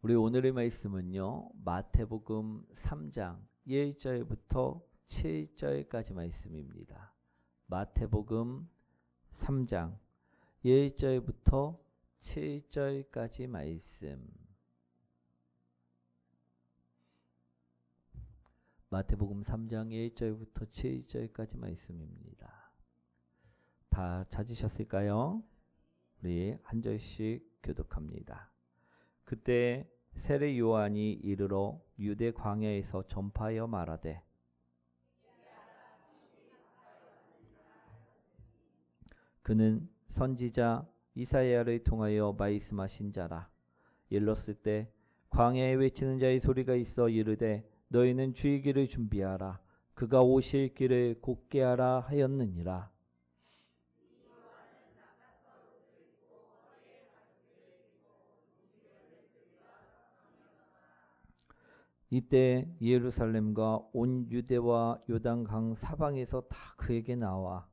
우리 오늘의 말씀은요. 마태복음 3장 1절부터 7절까지 말씀입니다. 마태복음 3장 1절부터 7절까지 말씀. 마태복음 3장 1절부터 7절까지 말씀입니다. 다 찾으셨을까요? 우리 한 절씩 교독합니다. 그때 세례 요한이 이르러 유대 광야에서 전파하여 말하되 그는 선지자 이사야를 통하여 말씀하신 자라. 일렀을 때 광야에 외치는 자의 소리가 있어 이르되 너희는 주의 길을 준비하라. 그가 오실 길을 곧게 하라 하였느니라 이때 예루살렘과 온 유대와 요단강 사방에서 다 그에게 나와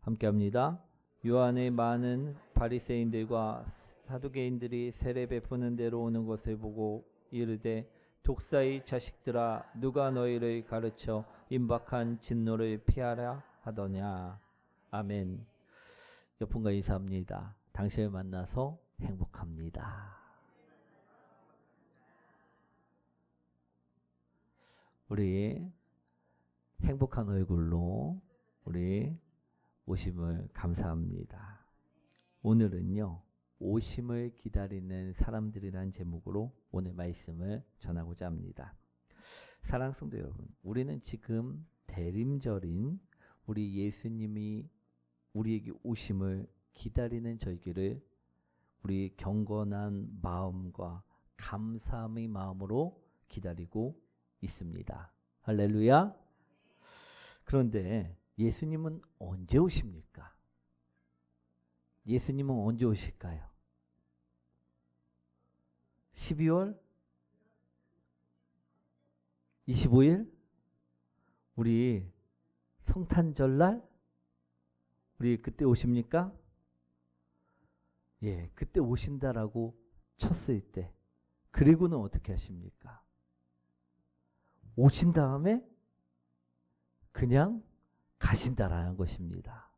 함께합니다. 요한의 많은 바리새인들과 사두개인들이 세례 베푸는 대로 오는 것을 보고 이르되 독사의 자식들아 누가 너희를 가르쳐 임박한 진노를 피하라 하더냐 아멘. 옆분과 인사합니다. 당신을 만나서 행복합니다. 우리 행복한 얼굴로 우리 오심을 감사합니다. 오늘은요, 오심을 기다리는 사람들이란 제목으로 오늘 말씀을 전하고자 합니다. 사랑 성도 여러분, 우리는 지금 대림절인 우리 예수님이 우리에게 오심을 기다리는 절기를 우리 경건한 마음과 감사함의 마음으로 기다리고 있습니다. 할렐루야. 그런데 예수님은 언제 오십니까? 예수님은 언제 오실까요? 12월 25일 우리 성탄절날 우리 그때 오십니까? 예, 그때 오신다라고 쳤을 때 그리고는 어떻게 하십니까? 오신 다음에 그냥 가신다라는 것입니다.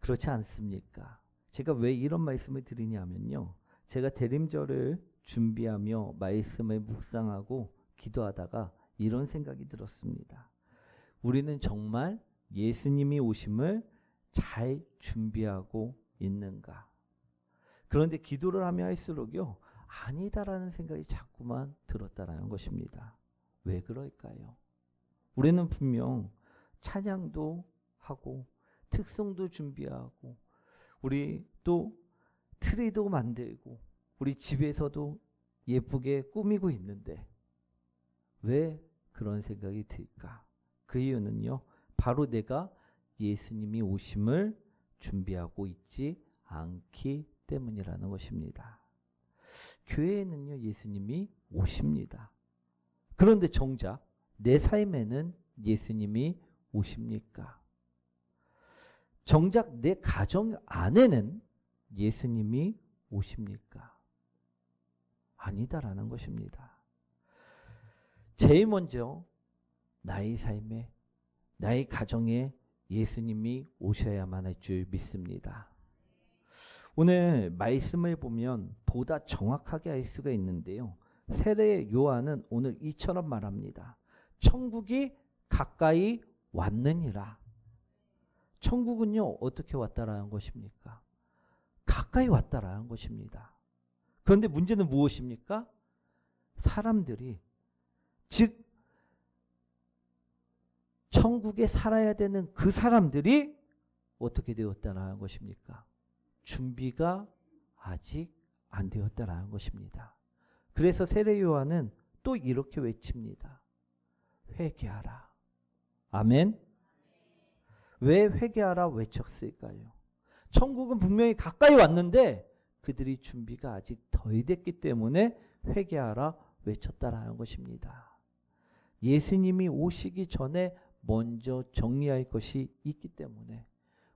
그렇지 않습니까? 제가 왜 이런 말씀을 드리냐면요. 제가 대림절을 준비하며 말씀을 묵상하고 기도하다가 이런 생각이 들었습니다. 우리는 정말 예수님이 오심을 잘 준비하고 있는가? 그런데 기도를 하며 할수록요, 아니다라는 생각이 자꾸만 들었다라는 것입니다. 왜 그럴까요? 우리는 분명 찬양도 하고 특성도 준비하고 우리 또 트리도 만들고 우리 집에서도 예쁘게 꾸미고 있는데 왜 그런 생각이 들까? 그 이유는요. 바로 내가 예수님이 오심을 준비하고 있지 않기 때문이라는 것입니다. 교회에는요. 예수님이 오십니다. 그런데 정작 내 삶에는 예수님이 오십니까? 정작 내 가정 안에는 예수님이 오십니까? 아니다라는 것입니다. 제일 먼저 나의 삶에, 나의 가정에 예수님이 오셔야만 할 줄 믿습니다. 오늘 말씀을 보면 보다 정확하게 알 수가 있는데요. 세례 요한은 오늘 이처럼 말합니다. 천국이 가까이 왔느니라. 천국은요, 어떻게 왔다라는 것입니까? 가까이 왔다라는 것입니다. 그런데 문제는 무엇입니까? 사람들이, 즉, 천국에 살아야 되는 그 사람들이 어떻게 되었다라는 것입니까? 준비가 아직 안 되었다라는 것입니다. 그래서 세례 요한은 또 이렇게 외칩니다. 회개하라. 아멘. 왜 회개하라 외쳤을까요? 천국은 분명히 가까이 왔는데 그들이 준비가 아직 덜 됐기 때문에 회개하라 외쳤다라는 것입니다. 예수님이 오시기 전에 먼저 정리할 것이 있기 때문에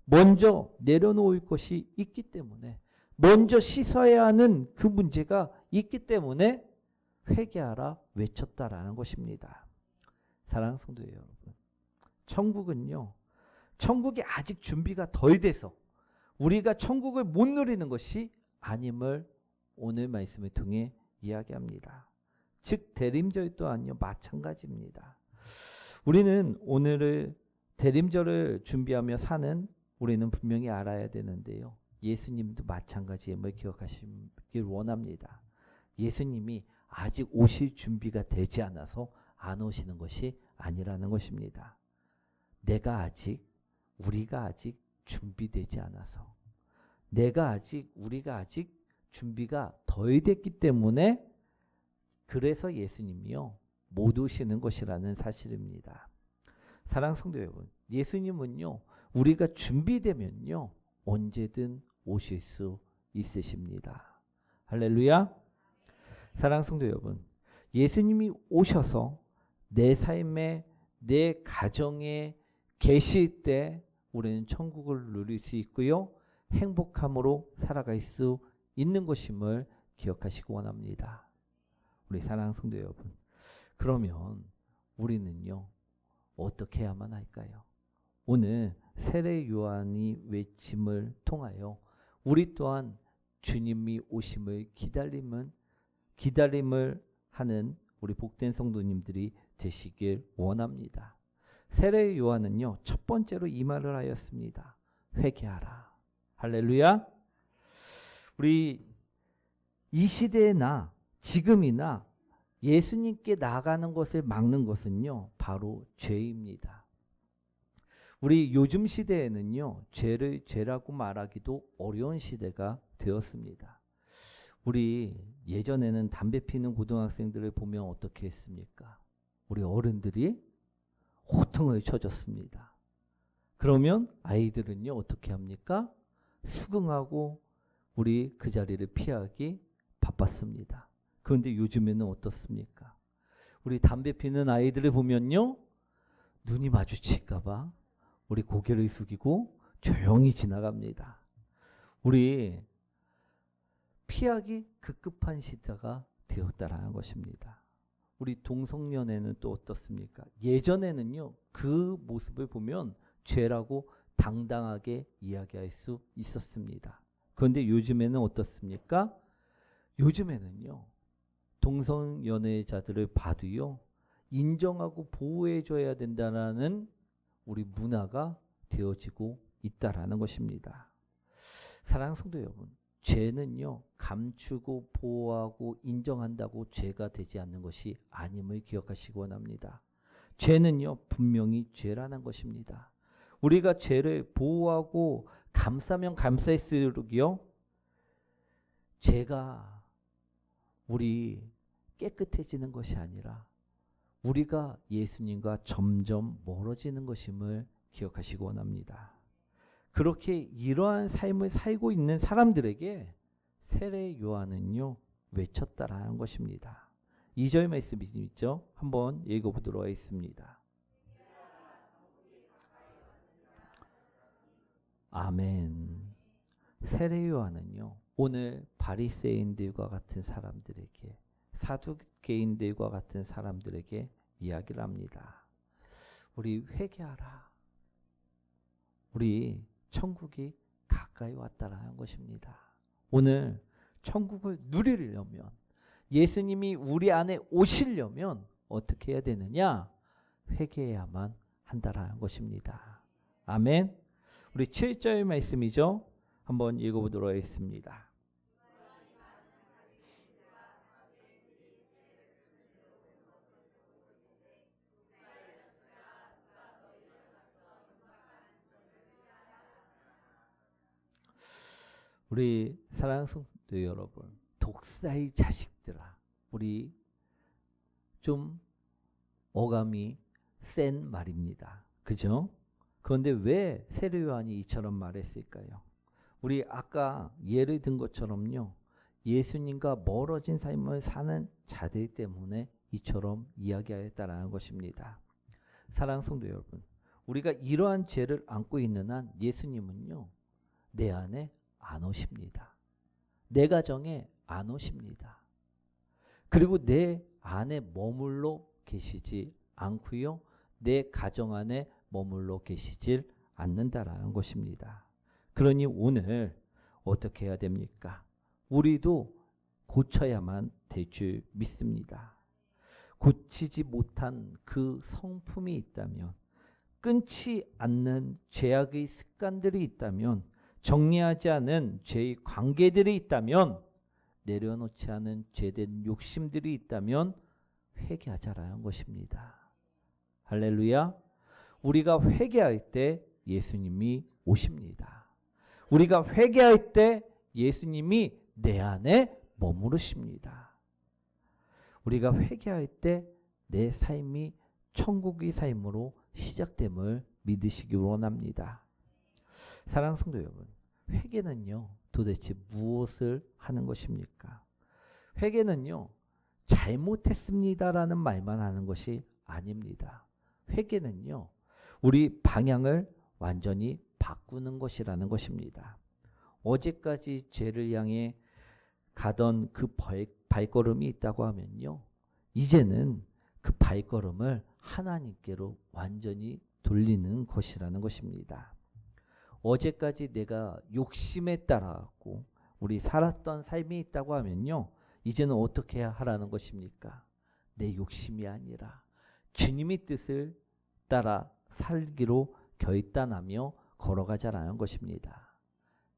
먼저 내려놓을 것이 있기 때문에 먼저 씻어야 하는 그 문제가 있기 때문에 회개하라 외쳤다라는 것입니다. 사랑하는 성도 여러분. 천국은요. 천국이 아직 준비가 덜 돼서 우리가 천국을 못 누리는 것이 아님을 오늘 말씀을 통해 이야기합니다. 즉 대림절 또한요 마찬가지입니다. 우리는 오늘을 대림절을 준비하며 사는 우리는 분명히 알아야 되는데요. 예수님도 마찬가지임을 기억하시길 원합니다. 예수님이 아직 오실 준비가 되지 않아서 안 오시는 것이 아니라는 것입니다. 내가 아직 우리가 아직 준비되지 않아서 내가 아직 우리가 아직 준비가 덜 됐기 때문에 그래서 예수님이요 못 오시는 것이라는 사실입니다. 사랑 성도 여러분, 예수님은요 우리가 준비되면요 언제든 오실 수 있으십니다. 할렐루야. 사랑 성도 여러분, 예수님이 오셔서 내 삶에 내 가정에 계실 때 우리는 천국을 누릴 수 있고요. 행복함으로 살아갈 수 있는 것임을 기억하시기 원합니다. 우리 사랑하는 성도 여러분. 그러면 우리는요. 어떻게 해야만 할까요? 오늘 세례 요한이 외침을 통하여 우리 또한 주님이 오심을 기다림은 기다림을 하는 우리 복된 성도님들이 되시길 원합니다. 세례 요한은요 첫 번째로 이 말을 하였습니다. 회개하라. 할렐루야. 우리 이 시대나 지금이나 예수님께 나가는 것을 막는 것은요 바로 죄입니다. 우리 요즘 시대에는요 죄를 죄라고 말하기도 어려운 시대가 되었습니다. 우리 예전에는 담배 피는 고등학생들을 보면 어떻게 했습니까? 우리 어른들이 호통을 쳐줬습니다. 그러면 아이들은요 어떻게 합니까? 수긍하고 우리 그 자리를 피하기 바빴습니다. 그런데 요즘에는 어떻습니까? 우리 담배 피는 아이들을 보면요 눈이 마주칠까봐 우리 고개를 숙이고 조용히 지나갑니다. 우리 피하기 급급한 시대가 되었다라는 것입니다. 우리 동성연애는 또 어떻습니까? 예전에는요, 그 모습을 보면 죄라고 당당하게 이야기할 수 있었습니다. 그런데 요즘에는 어떻습니까? 요즘에는요, 동성연애자들을 봐도요, 인정하고 보호해줘야 된다는 우리 문화가 되어지고 있다라는 것입니다. 사랑 성도 여러분, 죄는요, 감추고 보호하고 인정한다고 죄가 되지 않는 것이 아님을 기억하시기 원합니다. 죄는요, 분명히 죄라는 것입니다. 우리가 죄를 보호하고 감싸면 감쌀수록요, 죄가 우리 깨끗해지는 것이 아니라 우리가 예수님과 점점 멀어지는 것임을 기억하시기 원합니다. 그렇게 이러한 삶을 살고 있는 사람들에게 세례 요한은요 외쳤다라는 것입니다. 2절 말씀이 있죠. 한번 읽어보도록 하겠습니다. 아멘. 세례 요한은요 오늘 바리새인들과 같은 사람들에게 사두개인들과 같은 사람들에게 이야기를 합니다. 우리 회개하라. 우리 천국이 가까이 왔다라는 것입니다. 오늘 천국을 누리려면 예수님이 우리 안에 오시려면 어떻게 해야 되느냐? 회개해야만 한다라는 것입니다. 아멘. 우리 7절 말씀이죠. 한번 읽어보도록 하겠습니다. 우리 사랑하는 성도 여러분, 독사의 자식들아, 우리 좀 어감이 센 말입니다. 그죠? 그런데 왜 세례 요한이 이처럼 말했을까요? 우리 아까 예를 든 것처럼요. 예수님과 멀어진 삶을 사는 자들 때문에 이처럼 이야기하였다라는 것입니다. 사랑 성도 여러분, 우리가 이러한 죄를 안고 있는 한 예수님은요, 내 안에 안 오십니다. 내 가정에 안 오십니다. 그리고 내 안에 머물러 계시지 않고요, 내 가정 안에 머물러 계시질 않는다라는 것입니다. 그러니 오늘 어떻게 해야 됩니까? 우리도 고쳐야만 될 줄 믿습니다. 고치지 못한 그 성품이 있다면, 끊지 않는 죄악의 습관들이 있다면, 정리하지 않은 죄의 관계들이 있다면, 내려놓지 않은 죄된 욕심들이 있다면 회개하자라는 것입니다. 할렐루야. 우리가 회개할 때 예수님이 오십니다. 우리가 회개할 때 예수님이 내 안에 머무르십니다. 우리가 회개할 때 내 삶이 천국의 삶으로 시작됨을 믿으시기 원합니다. 사랑하는 성도 여러분, 회개는요, 도대체 무엇을 하는 것입니까? 회개는요, 잘못했습니다라는 말만 하는 것이 아닙니다. 회개는요, 우리 방향을 완전히 바꾸는 것이라는 것입니다. 어제까지 죄를 향해 가던 그 발, 발걸음이 있다고 하면요. 이제는 그 발걸음을 하나님께로 완전히 돌리는 것이라는 것입니다. 어제까지 내가 욕심에 따라고 우리 살았던 삶이 있다고 하면요. 이제는 어떻게 하라는 것입니까? 내 욕심이 아니라 주님의 뜻을 따라 살기로 결단하며 걸어가자라는 것입니다.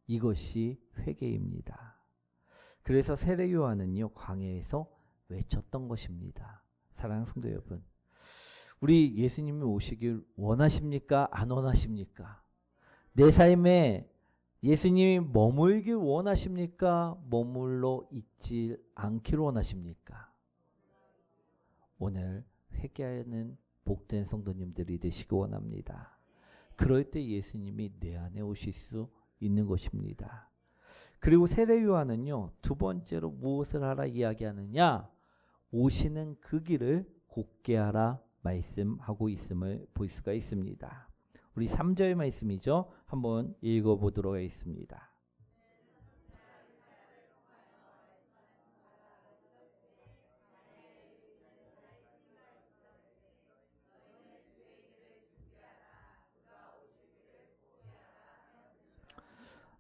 이것이 회개입니다. 그래서 세례 요한은요 광야에서 외쳤던 것입니다. 사랑하는 성도 여러분, 우리 예수님이 오시길 원하십니까? 안 원하십니까? 내 삶에 예수님이 머물길 원하십니까? 머물러 있지 않기를 원하십니까? 오늘 회개하는 복된 성도님들이 되시기 원합니다. 그럴 때 예수님이 내 안에 오실 수 있는 것입니다. 그리고 세례 요한은요 두 번째로 무엇을 하라 이야기하느냐 오시는 그 길을 곧게 하라 말씀하고 있음을 볼 수가 있습니다. 우리 3절 말씀이죠. 한번 읽어 보도록 하겠습니다.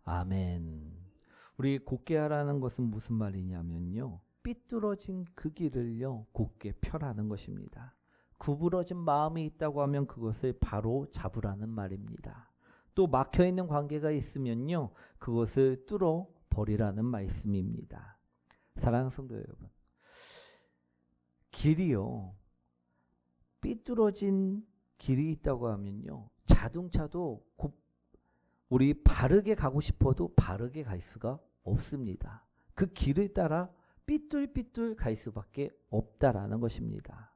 아멘. 우리 곧게 하라는 것은 무슨 말이냐면요. 삐뚤어진 그 길을요, 곧게 펴라는 것입니다. 구부러진 마음이 있다고 하면 그것을 바로 잡으라는 말입니다. 또 막혀 있는 관계가 있으면요, 그것을 뚫어 버리라는 말씀입니다. 사랑하는 성도 여러분, 길이요, 삐뚤어진 길이 있다고 하면요, 자동차도 곧 우리 바르게 가고 싶어도 바르게 갈 수가 없습니다. 그 길을 따라 삐뚤삐뚤 갈 수밖에 없다라는 것입니다.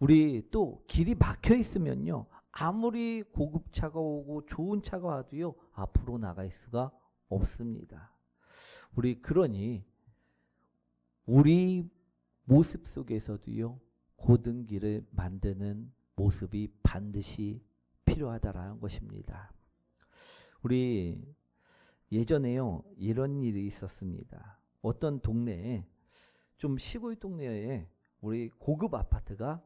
우리 또 길이 막혀 있으면요. 아무리 고급 차가 오고 좋은 차가 와도요. 앞으로 나갈 수가 없습니다. 우리 그러니 우리 모습 속에서도요. 고든 길을 만드는 모습이 반드시 필요하다라는 것입니다. 우리 예전에요 이런 일이 있었습니다. 어떤 동네에 좀 시골 동네에 우리 고급 아파트가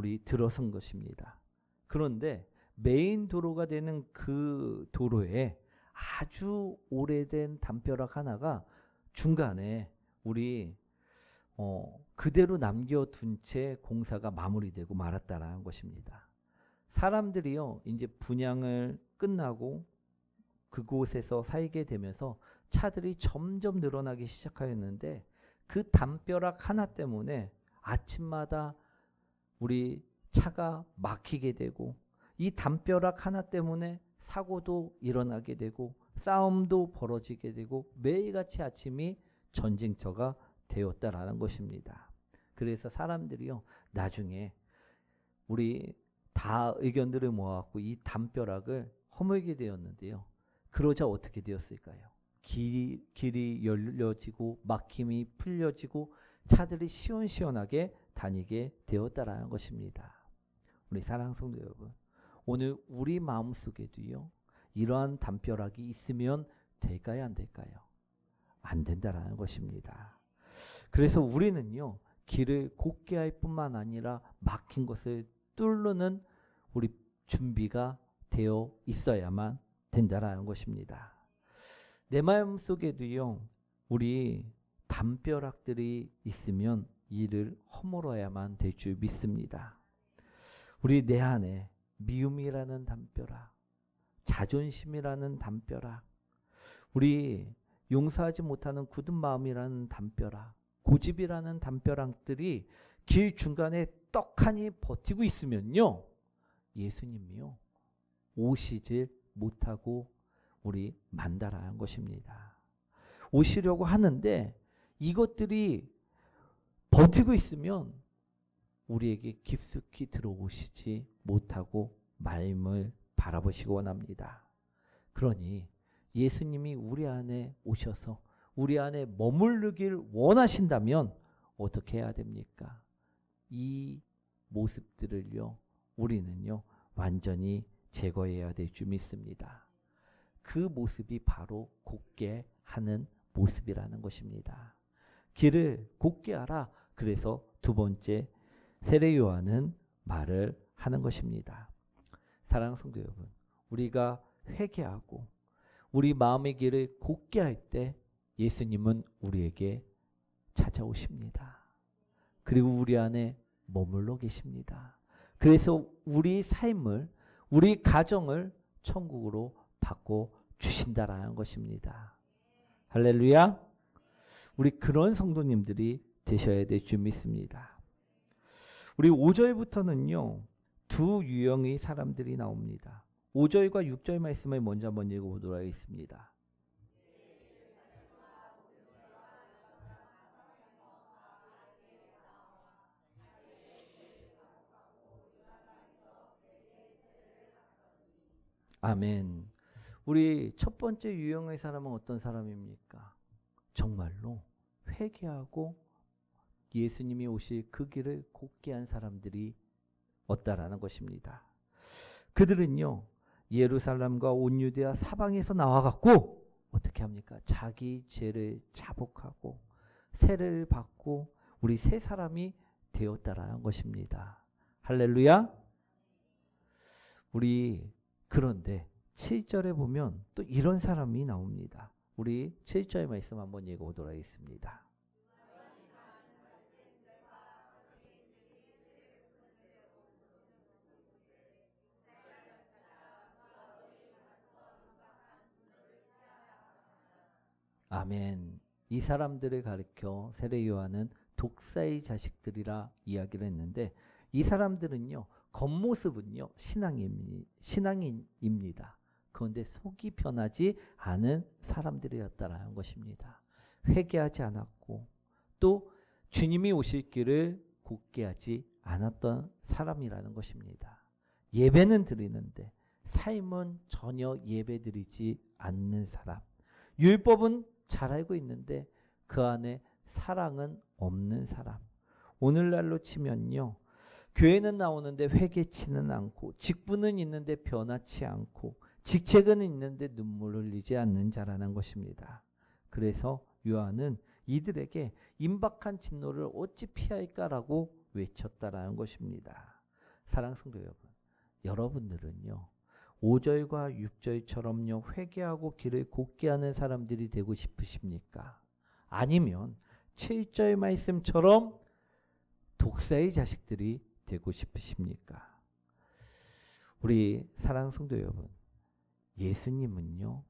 우리 들어선 것입니다. 그런데 메인 도로가 되는 그 도로에 아주 오래된 담벼락 하나가 중간에 우리 어, 그대로 남겨둔 채 공사가 마무리되고 말았다라는 것입니다. 사람들이요 이제 분양을 끝나고 그곳에서 살게 되면서 차들이 점점 늘어나기 시작하였는데 그 담벼락 하나 때문에 아침마다 우리 차가 막히게 되고 이 담벼락 하나 때문에 사고도 일어나게 되고 싸움도 벌어지게 되고 매일같이 아침이 전쟁터가 되었다라는 것입니다. 그래서 사람들이요 나중에 우리 다 의견들을 모아갖고 이 담벼락을 허물게 되었는데요. 그러자 어떻게 되었을까요? 길, 길이 열려지고 막힘이 풀려지고 차들이 시원시원하게 다니게 되었다라는 것입니다. 우리 사랑 성도 여러분, 오늘 우리 마음속에도요. 이러한 담벼락이 있으면 될까요, 안 될까요? 안 된다라는 것입니다. 그래서 우리는요. 길을 곧게 할 뿐만 아니라 막힌 것을 뚫는 우리 준비가 되어 있어야만 된다라는 것입니다. 내 마음 속에도요. 우리 담벼락들이 있으면 이를 허물어야만 될 줄 믿습니다. 우리 내 안에 미움이라는 담벼락, 자존심이라는 담벼락, 우리 용서하지 못하는 굳은 마음이라는 담벼락, 고집이라는 담벼락들이 길 중간에 떡하니 버티고 있으면요. 예수님이요. 오시질 못하고 우리 만다라는 것입니다. 오시려고 하는데 이것들이 버티고 있으면 우리에게 깊숙이 들어오시지 못하고 마음을 바라보시고 원합니다. 그러니 예수님이 우리 안에 오셔서 우리 안에 머무르길 원하신다면 어떻게 해야 됩니까? 이 모습들을요, 우리는요, 완전히 제거해야 될 줄 믿습니다. 그 모습이 바로 곧게 하는 모습이라는 것입니다. 길을 곧게 하라. 그래서 두 번째 세례 요한은 말을 하는 것입니다. 사랑하는 성도 여러분, 우리가 회개하고 우리 마음의 길을 곧게 할 때 예수님은 우리에게 찾아오십니다. 그리고 우리 안에 머물러 계십니다. 그래서 우리 삶을 우리 가정을 천국으로 바꿔 주신다라는 것입니다. 할렐루야. 우리 그런 성도님들이 되셔야 될 줄 믿습니다. 우리 5절부터는요. 두 유형의 사람들이 나옵니다. 5절과 6절 말씀을 먼저 한번 읽어보도록 하겠습니다. 아멘. 우리 첫 번째 유형의 사람은 어떤 사람입니까? 정말로 회개하고 예수님이 오실 그 길을 곧게 한 사람들이 없다라는 것입니다. 그들은요 예루살렘과 온 유대와 사방에서 나와갖고 어떻게 합니까? 자기 죄를 자복하고 세례를 받고 우리 새 사람이 되었다라는 것입니다. 할렐루야. 우리 그런데 7절에 보면 또 이런 사람이 나옵니다. 우리 7절 말씀 한번 읽어 보도록 하겠습니다. 아멘. 이 사람들을 가리켜 세례 요한은 독사의 자식들이라 이야기를 했는데 이 사람들은요 겉모습은요 신앙인 신앙인입니다. 그런데 속이 변하지 않은 사람들이었다라는 것입니다. 회개하지 않았고 또 주님이 오실 길을 곧게 하지 않았던 사람이라는 것입니다. 예배는 드리는데 삶은 전혀 예배 드리지 않는 사람. 율법은 잘 알고 있는데 그 안에 사랑은 없는 사람. 오늘날로 치면요. 교회는 나오는데 회개치는 않고 직분은 있는데 변하지 않고 직책은 있는데 눈물 흘리지 않는 자라는 것입니다. 그래서 요한은 이들에게 임박한 진노를 어찌 피할까라고 외쳤다라는 것입니다. 사랑 성도 여러분, 여러분들은요. 5절과 6절처럼요. 회개하고 길을 곧게 하는 사람들이 되고 싶으십니까? 아니면 7절 말씀처럼 독사의 자식들이 되고 싶으십니까? 우리 사랑 성도 여러분, 예수님은요,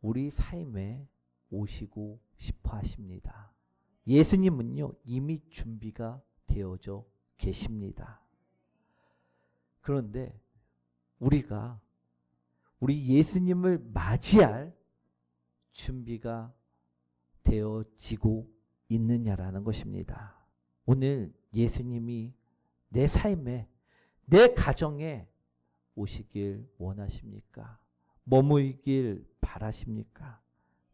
우리 삶에 오시고 싶어 하십니다. 예수님은요, 이미 준비가 되어져 계십니다. 그런데 우리가 우리 예수님을 맞이할 준비가 되어지고 있느냐라는 것입니다. 오늘 예수님이 내 삶에, 내 가정에 오시길 원하십니까? 머물길 바라십니까?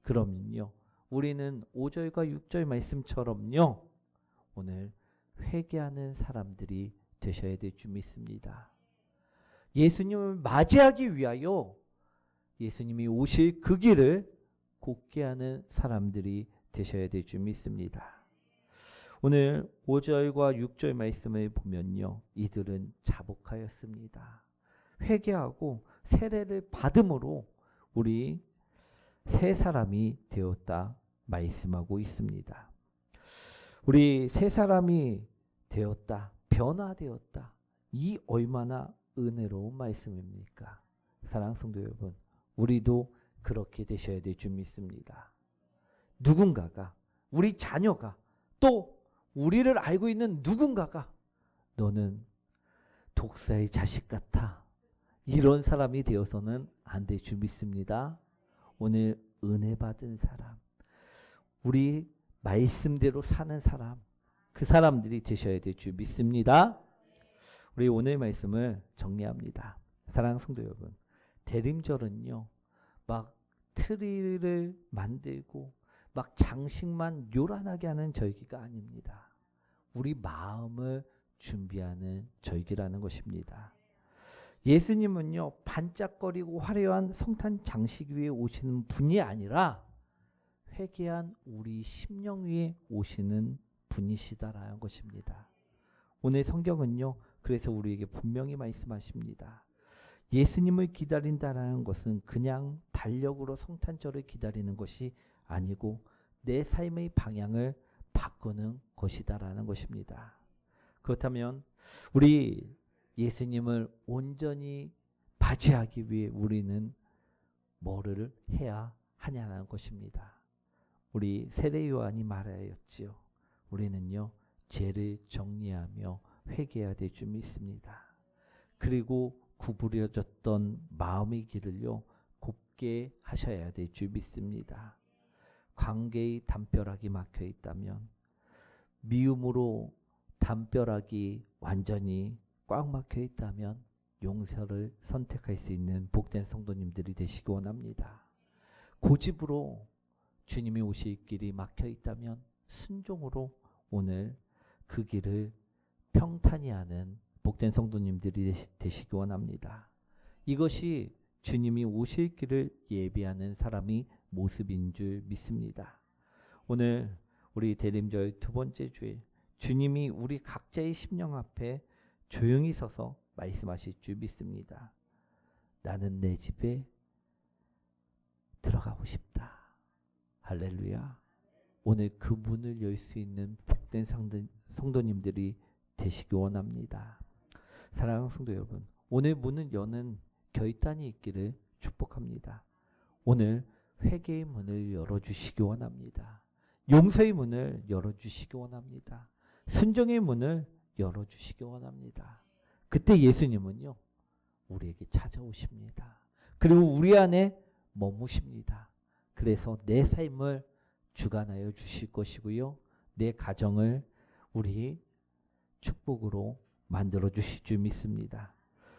그러면요. 우리는 5절과 6절 말씀처럼요. 오늘 회개하는 사람들이 되셔야 될 줄 믿습니다. 예수님을 맞이하기 위하여 예수님이 오실 그 길을 곱게 하는 사람들이 되셔야 될 줄 믿습니다. 오늘 5절과 6절 말씀을 보면요. 이들은 자복하였습니다. 회개하고 세례를 받음으로 우리 새 사람이 되었다 말씀하고 있습니다. 우리 새 사람이 되었다, 변화되었다. 이 얼마나 은혜로운 말씀입니까? 사랑 성도 여러분, 우리도 그렇게 되셔야 될 줄 믿습니다. 누군가가 우리 자녀가 또 우리를 알고 있는 누군가가 너는 독사의 자식 같아. 이런 사람이 되어서는 안 될 줄 믿습니다. 오늘 은혜 받은 사람, 우리 말씀대로 사는 사람, 그 사람들이 되셔야 될 줄 믿습니다. 우리 오늘 말씀을 정리합니다. 사랑하는 성도 여러분, 대림절은요, 막 트리를 만들고 막 장식만 요란하게 하는 절기가 아닙니다. 우리 마음을 준비하는 절기라는 것입니다. 예수님은요, 반짝거리고 화려한 성탄 장식 위에 오시는 분이 아니라 회개한 우리 심령 위에 오시는 분이시다라는 것입니다. 오늘 성경은요, 그래서 우리에게 분명히 말씀하십니다. 예수님을 기다린다라는 것은 그냥 달력으로 성탄절을 기다리는 것이 아니고 내 삶의 방향을 바꾸는 것이다라는 것입니다. 그렇다면 우리 예수님을 온전히 맞이하기 위해 우리는 뭐를 해야 하냐는 것입니다. 우리 세례 요한이 말하였지요. 우리는요 죄를 정리하며 회개해야 될줄 믿습니다. 그리고 구부려졌던 마음의 길을요 곱게 하셔야 될 줄 믿습니다. 관계의 담벼락이 막혀 있다면 미움으로 담벼락이 완전히 꽉 막혀 있다면 용서를 선택할 수 있는 복된 성도님들이 되시기 원합니다. 고집으로 주님이 오실 길이 막혀 있다면 순종으로 오늘 그 길을 평탄히 하는 복된 성도님들이 되시기 원합니다. 이것이 주님이 오실 길을 예비하는 사람이 모습인 줄 믿습니다. 오늘 우리 대림절 두 번째 주일 주님이 우리 각자의 심령 앞에 조용히 서서 말씀하실 줄 믿습니다. 나는 내 집에 들어가고 싶다. 할렐루야. 오늘 그 문을 열 수 있는 복된 성도님들이 되시기 원합니다. 사랑하는 성도 여러분, 오늘 문을 여는 결단이 있기를 축복합니다. 오늘 회개의 문을 열어주시기 원합니다. 용서의 문을 열어주시기 원합니다. 순종의 문을 열어주시기 원합니다. 그때 예수님은요, 우리에게 찾아오십니다. 그리고 우리 안에 머무십니다. 그래서 내 삶을 주관하여 주실 것이고요. 내 가정을 우리 축복으로 만들어 주실 줄 믿습니다.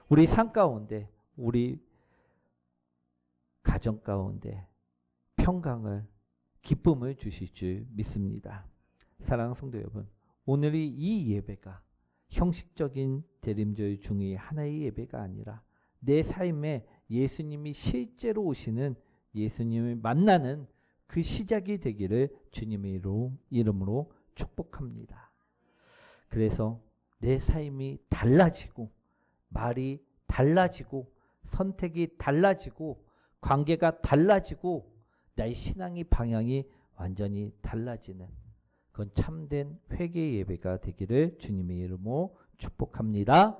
우리 삶 가운데, 우리 가정 가운데 평강을, 기쁨을 주실 줄 믿습니다. 사랑하는 성도 여러분, 오늘이 이 예배가 형식적인 대림절 중의 하나의 예배가 아니라 내 삶에 예수님이 실제로 오시는 예수님을 만나는 그 시작이 되기를 주님의 이름으로 축복합니다. 그래서 내 삶이 달라지고 말이 달라지고 선택이 달라지고 관계가 달라지고 나의 신앙의 방향이 완전히 달라지는 그건 참된 회개 예배가 되기를 주님의 이름으로 축복합니다.